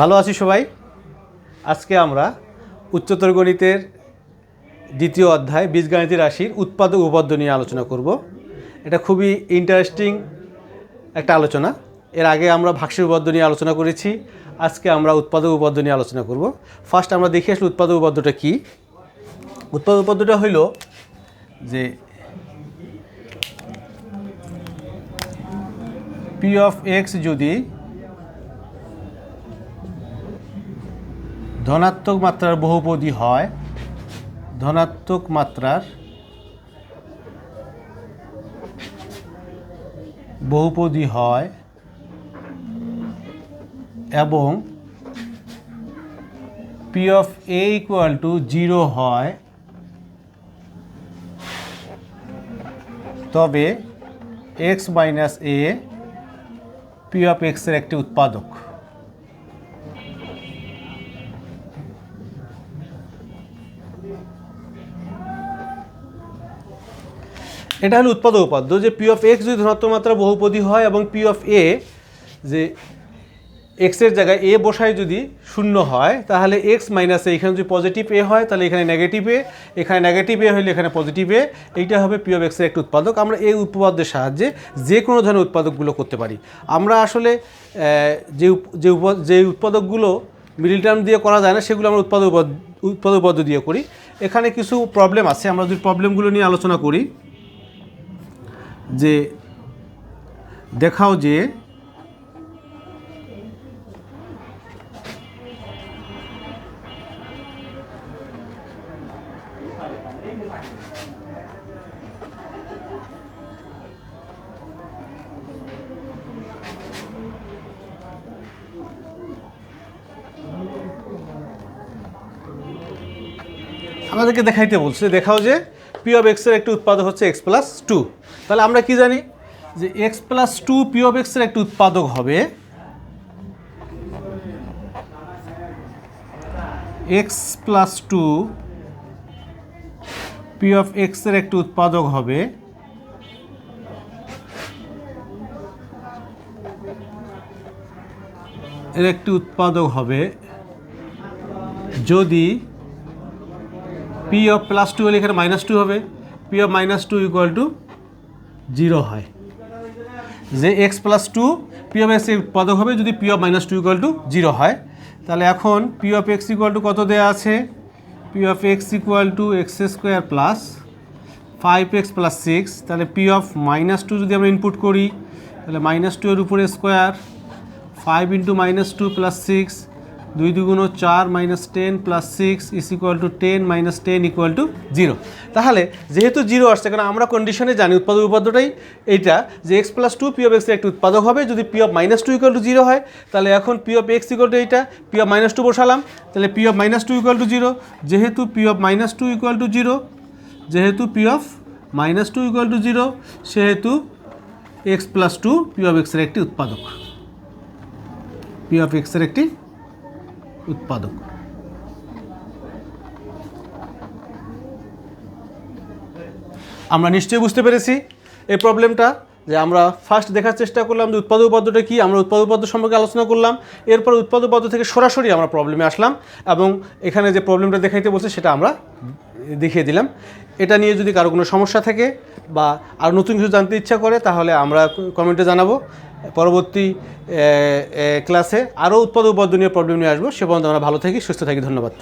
ভালো আছি সবাই। আজকে আমরা উচ্চতর গণিতের দ্বিতীয় অধ্যায় বীজগণিতের রাশির উৎপাদক উপপাদ্য নিয়ে আলোচনা করব। এটা খুবই ইন্টারেস্টিং একটা আলোচনা। এর আগে আমরা ভাষ্যের উপপাদ্য নিয়ে আলোচনা করেছি। আজকে আমরা উৎপাদক উপপাদ্য নিয়ে আলোচনা করব। ফার্স্ট আমরা দেখে আসলে উৎপাদক উপপাদ্যটা কী। উৎপাদক উপপাদ্যটা হইল যে পি অফ এক্স যদি ধনাত্মক মাত্রার বহুপদী হয়। ধনাত্মক মাত্রার বহুপদী হয় এবং P of A equal to zero হয়। তবে X minus A P of এক্সের একটি উৎপাদক। এটা হলো উৎপাদক উপাদ্য, যে পি অফ এক্স যদি ধনাত্মক মাত্রা বহুপদী হয় এবং পি অফ এ যে এক্সের জায়গায় এ বসায় যদি শূন্য হয়, তাহলে এক্স মাইনাস এখানে যদি পজিটিভ এ হয়, তাহলে এখানে নেগেটিভ এ এখানে নেগেটিভ এ হলে এখানে পজিটিভ এ এইটা হবে পি অফ এক্সের একটি উৎপাদক। আমরা এই উপপাদ্যের সাহায্যে যে কোনো ধরনের উৎপাদকগুলো করতে পারি। আমরা আসলে যে যে যে উৎপাদকগুলো মিডিল টার্ম দিয়ে করা যায় না, সেগুলো আমরা উৎপাদক উৎপাদক দিয়ে করি। এখানে কিছু প্রবলেম আছে, আমরা যদি প্রবলেমগুলো নিয়ে আলোচনা করি। যে দেখাও যে আমাদেরকে দেখাইতে বলছে দেখাও যে পি অফ এক্সের একটি উৎপাদক হচ্ছে এক্স প্লাস টু তাহলে আমরা কি জানি? যে X plus two P of এক্সের একটি উৎপাদক হবে X plus two P of এক্সের একটি উৎপাদক হবে এর একটি উৎপাদক হবে যদি পি অফ প্লাস টু হলে এখানে মাইনাস টু হবে। P of minus two equal to zero হয়। যে X plus two P of X উৎপাদক হবে যদি P of minus two equal to zero হয়। তাহলে এখন P of X equal to কত দেওয়া আছে? P of X equal to X square plus five X plus six তাহলে পি অফ মাইনাস টু যদি আমরা ইনপুট করি, তাহলে মাইনাস টু এর উপরে square five into minus two plus six দুই দুগুণ চার minus ten plus six is equal to ten minus ten equal to zero তাহলে যেহেতু জিরো আসছে, কারণ আমরা কন্ডিশনে জানি উৎপাদক উপাদ্যটাই এইটা, যে X plus two P of এক্সের একটি উৎপাদক হবে, যদি P of minus two equal to zero হয়, তাহলে এখন P of X equal to এইটা পি অফ মাইনাস টু বসালাম, তাহলে P of minus two equal to zero যেহেতু P of minus two equal to zero যেহেতু P of minus two equal to zero সেহেতু X plus two P of এক্সের একটি উৎপাদক P of এক্সের একটি উৎপাদক। আমরা নিশ্চয়ই বুঝতে পেরেছি এই প্রবলেমটা, যে আমরা ফার্স্ট দেখার চেষ্টা করলাম যে উৎপাদক পদ্ধতিটা কী, আমরা উৎপাদক পদ্ধতি সম্পর্কে আলোচনা করলাম, এরপর উৎপাদক পদ্ধতি থেকে সরাসরি আমরা প্রবলেমে আসলাম এবং এখানে যে প্রবলেমটা দেখাইতে বলছে সেটা আমরা দেখিয়ে দিলাম। এটা নিয়ে যদি কারও কোনো সমস্যা থাকে বা আর নতুন কিছু জানতে ইচ্ছা করে, তাহলে আমরা কমেন্টে জানাব। পরবর্তী ক্লাসে আরও উৎপাদক উপার্জনীয় নিয়ে প্রবলেম নিয়ে আসব। সে পর্যন্ত আমরা ভালো থাকি, সুস্থ থাকি। ধন্যবাদ।